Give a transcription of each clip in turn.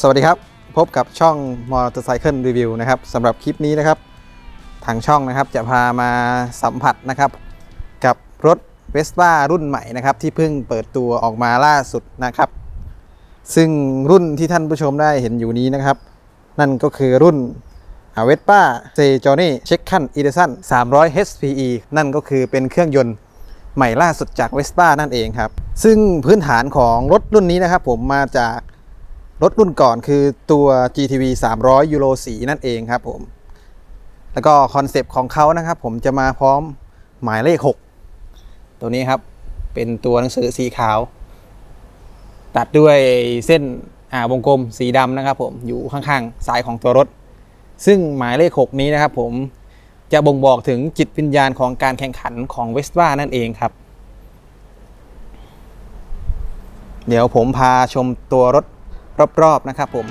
สวัสดีครับ พบกับช่องมอเตอร์ไซค์รีวิวนะครับสำหรับคลิปนี้นะครับ ทางช่องนะครับจะพามาสัมผัสนะครับ กับรถเวสป้ารุ่นใหม่นะครับ ที่เพิ่งเปิดตัวออกมาล่าสุดนะครับ ซึ่งรุ่นที่ท่านผู้ชมได้เห็นอยู่นี้นะครับ นั่นก็คือรุ่นเวสป้าเซจอนี่เช็คคันอีเดซัน300 HPE นั่นก็คือเป็นเครื่องยนต์ใหม่ล่าสุดจาก Vespa นั่นเองครับ ซึ่งพื้นฐานของรถรุ่นนี้นะครับ ผมมาจาก รถรุ่นก่อนคือตัว GTV 300 Euro 4นั่นเองครับผม แล้วก็คอนเซปต์ของเขานะครับ ผมจะมาพร้อมหมายเลข 6 ตัวนี้ครับ เป็นตัวหนังสือสีขาว ตัดด้วยเส้นวงกลมสีดำนะครับผมอยู่ข้างๆซ้ายของตัวรถ ซึ่งหมายเลข 6 นี้นะครับผมจะบ่งบอกถึงจิตวิญญาณของการแข่งขันของเวสป้านั่นเองครับ เดี๋ยวผมพาชมตัวรถ รอบๆนะครับผม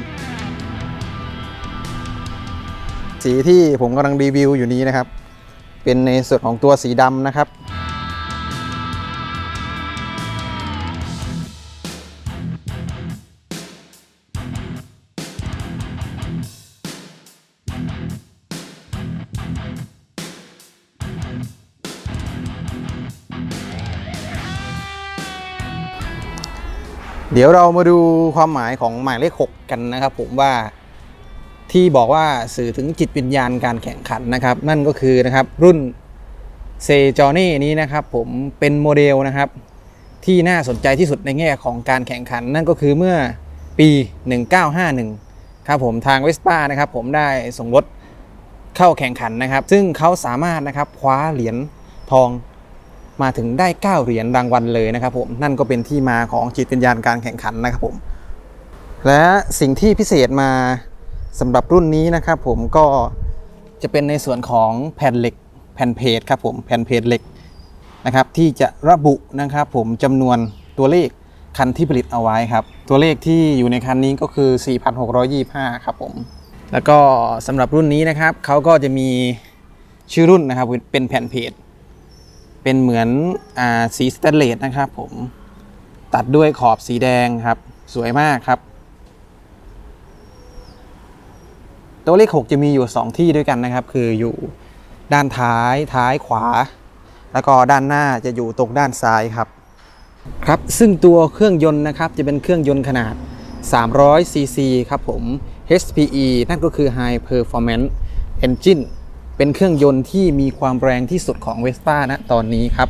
สีที่ผมกำลังรีวิวอยู่นี้นะครับ เป็นในส่วนของตัวสีดำนะครับ เดี๋ยวเรามาดูความหมายของหมายเลข 6 กันนะครับผมว่าที่บอกว่าสื่อถึงจิตวิญญาณการแข่งขันนะครับ นั่นก็คือนะครับรุ่นเซจอนี่นี้นะครับผมเป็นโมเดลนะครับ ที่น่าสนใจที่สุดในแง่ของการแข่งขัน นั่นก็คือเมื่อปี 1951 ครับผมทางเวสป้านะครับผมได้ส่งรถเข้าแข่งขันนะครับ ซึ่งเขาสามารถนะครับคว้าเหรียญทอง มาถึงได้ 9 เหรียญรางวัลเลยนะครับผมนั่นก็เป็นที่มาของจิตวิญญาณการแข่งขันนะครับผมและสิ่งที่พิเศษมาสำหรับรุ่นนี้นะครับผมก็จะเป็นในส่วนของแผ่นเหล็กแผ่นเพจครับผมแผ่นเพจเหล็กนะครับที่จะระบุนะครับผมจำนวนตัวเลขคันที่ผลิตเอาไว้ครับ ตัวเลขที่อยู่ในคันนี้ก็คือ 4,625 ครับผม แล้วก็สำหรับรุ่นนี้นะครับเขาก็จะมีชื่อรุ่นนะครับเป็นแผ่นเพจ เป็นเหมือนอสีสแตนเลสนะครับผมตัดด้วยขอบสีแดงครับ สวยมากครับ ตัวเลข 6 จะมีอยู่ 2 ที่ด้วยกันนะครับ คืออยู่ด้านท้ายท้ายขวา แล้วก็ด้านหน้าจะอยู่ตรงด้านซ้ายครับ ครับ ซึ่งตัวเครื่องยนต์นะครับจะเป็นเครื่องยนต์ขนาด 300 cc ครับผม HPE นั่นก็คือ High Performance Engine เป็นเครื่องยนต์ที่มีความแรงที่สุดของ Vespa นะตอนนี้ครับ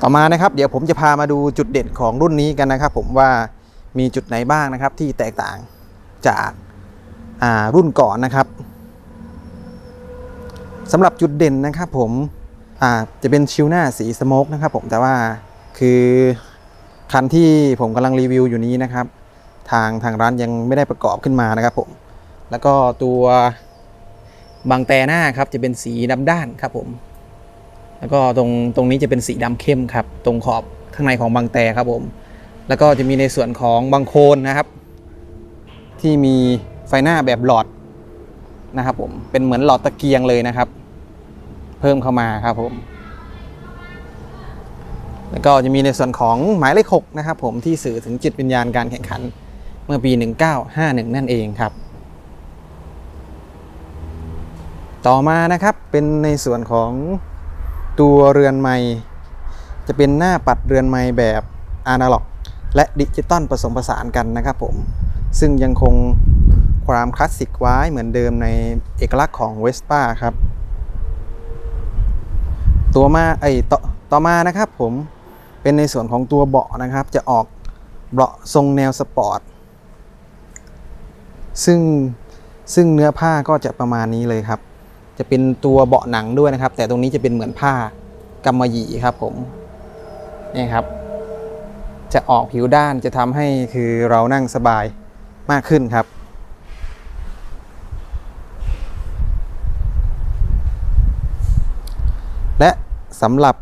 ต่อมานะครับ เดี๋ยวผมจะพามาดูจุดเด่นของรุ่นนี้กันนะครับ ผมว่ามีจุดไหนบ้างนะครับ ที่แตกต่างจาการุ่นก่อนนะครับสำหรับจุดเด่นนะครับ ผมจะเป็นชิวหน้าสีสโมกนะครับ ผมแต่ว่าคือคันที่ผมกำลังรีวิวอยู่นี้นะครับ ทางทางร้านยังไม่ได้ประกอบขึ้นมานะครับผม แล้วก็ตัวบางแต่หน้าครับจะเป็นสีดำด้านครับผม แล้วก็ตรงตรงนี้จะเป็นสีดำเข้มครับ ตรงขอบข้างในของบางแต่ครับผม แล้วก็จะมีในส่วนของบางโคนนะครับ ที่มีไฟหน้าแบบหลอดนะครับผมเป็นเหมือนหลอดตะเกียงเลยนะครับ เพิ่มเข้ามาครับผม แล้วก็จะมีในส่วนของหมายเลข6นะครับผมที่สื่อถึงจิตวิญญาณการแข่งขันเมื่อปี 1951 นั่นเองครับ ต่อมานะครับเป็นในส่วนของตัวเรือนไม้จะเป็นหน้าปัดเรือนไม้แบบอนาล็อก และดิจิตอลผสมผสานกันนะครับผม ซึ่งยังคงความคลาสสิกไว้เหมือนเดิมในเอกลักษณ์ของเวสป้าครับ ตัวมาไอต่อต่อมานะครับผมเป็นในส่วนของตัวเบาะนะครับ จะออกเบาะทรงแนวสปอร์ตซึ่งซึ่งเนื้อผ้าก็จะประมาณนี้เลยครับ จะเป็นตัวเบาะหนังด้วยนะครับ แต่ตรงนี้จะเป็นเหมือนผ้ากำมะหยี่ครับผมนี่ครับ จะออกผิวด้านจะทำให้คือเรานั่งสบายมากขึ้นครับและสำหรับ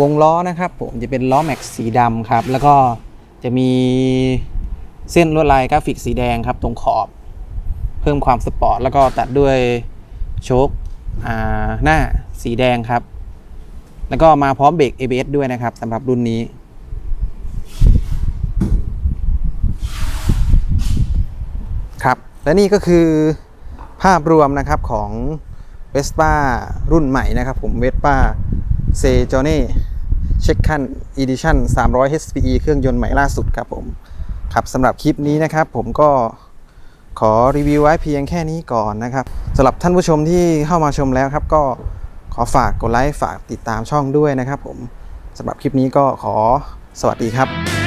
วงล้อนะครับ ผมจะเป็นล้อแม็กสีดำครับ แล้วก็จะมีเส้นลวดลายกราฟิกสีแดงครับ ตรงขอบ เพิ่มความสปอร์ตแล้วก็ตัดด้วยโชคหน้าสีแดงครับ แล้วก็มาพร้อมเบรก ABS ด้วยนะครับสำหรับรุ่นนี้ครับและนี่ก็คือภาพรวมนะครับของเวสป้ารุ่นใหม่นะครับผมเวสป้าเซจอนี่เช็คคันอีดิชั่น300 HPE เครื่องยนต์ใหม่ล่าสุดครับผมครับสำหรับคลิปนี้นะครับผมก็ ขอรีวิวไว้เพียงแค่นี้ก่อนนะครับสำหรับท่านผู้ชมที่เข้ามาชมแล้วครับ ก็ขอฝากกดไลค์ฝากติดตามช่องด้วยนะครับ ผมสำหรับคลิปนี้ก็ขอสวัสดีครับ